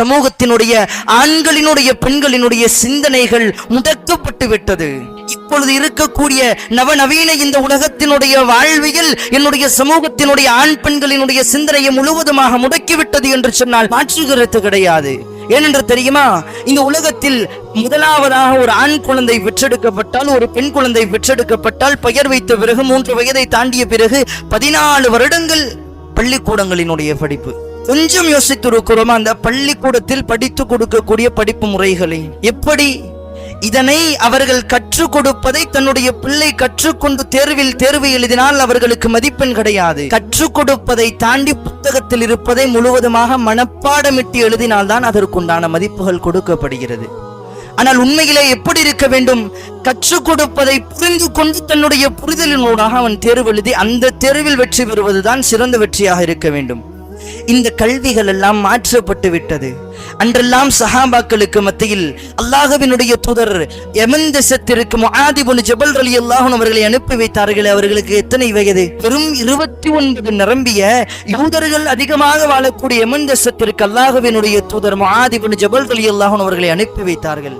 சமூகத்தினுடைய ஆண்களினுடைய பெண்களினுடைய சிந்தனைகள் முடக்கப்பட்டு விட்டது இப்பொழுது இருக்கக்கூடிய நவநவீன இந்த உலகத்தினுடைய வாழ்வியல் என்னுடைய சமூகத்தினுடைய ஆண் பெண்களினுடைய சிந்தனையை முழுவதுமாக முடக்கிவிட்டது என்று சொன்னால் மாற்றுகிறது கிடையாது. ஏனென்று தெரியுமா? இந்த உலகத்தில் முதலாவதாக ஒரு ஆண் குழந்தை பெற்றெடுக்கப்பட்டால் ஒரு பெண் குழந்தை பெற்றெடுக்கப்பட்டால் பெயர் வைத்த பிறகு மூன்று வயதை தாண்டிய பிறகு பதினாலு வருடங்கள் பள்ளிக்கூடங்களினுடைய படிப்பு. கொஞ்சம் யோசித்திருக்கிறோமா அந்த பள்ளிக்கூடத்தில் படித்து கொடுக்கக்கூடிய படிப்பு முறைகளை. எப்படி? இதனை அவர்கள் கற்றுக் கொடுப்பதை தன்னுடைய பிள்ளை கற்றுக்கொண்டு தேர்வில் தேர்வு எழுதினால் அவர்களுக்கு மதிப்பெண் கிடையாது. கற்றுக் கொடுப்பதை தாண்டி புத்தகத்தில் இருப்பதை முழுவதுமாக மனப்பாடமிட்டு எழுதினால்தான் அதற்குண்டான மதிப்புகள் கொடுக்கப்படுகிறது. ஆனால் உண்மையிலே எப்படி இருக்க வேண்டும்? கற்றுக் கொடுப்பதை புரிந்து கொண்டு தன்னுடைய புரிதலினூடாக அவன் தேர்வு எழுதி அந்த தேர்வில் வெற்றி பெறுவதுதான் சிறந்த வெற்றியாக இருக்க வேண்டும். இந்த கல்விகள் எல்லாம் மாற்றப்பட்டு விட்டது. அன்றெல்லாம் சஹாபாக்களுக்கு மத்தியில் அல்லாஹவினுடைய தூதர் எமன் தேசத்திற்கு முஆதிபுன் ஜபல் அலி அல்லாஹன் அவர்களை அனுப்பி வைத்தார்கள் அவர்களுக்கு எத்தனை வயது? வெறும் இருபத்தி ஒன்பது நிரம்பிய யூதர்கள் அதிகமாக வாழக்கூடிய எமன் தேசத்திற்கு அல்லாஹவினுடைய தூதர் முஆதிபுன் ஜபல் அலி அல்லாஹன் அவர்களை அனுப்பி வைத்தார்கள்.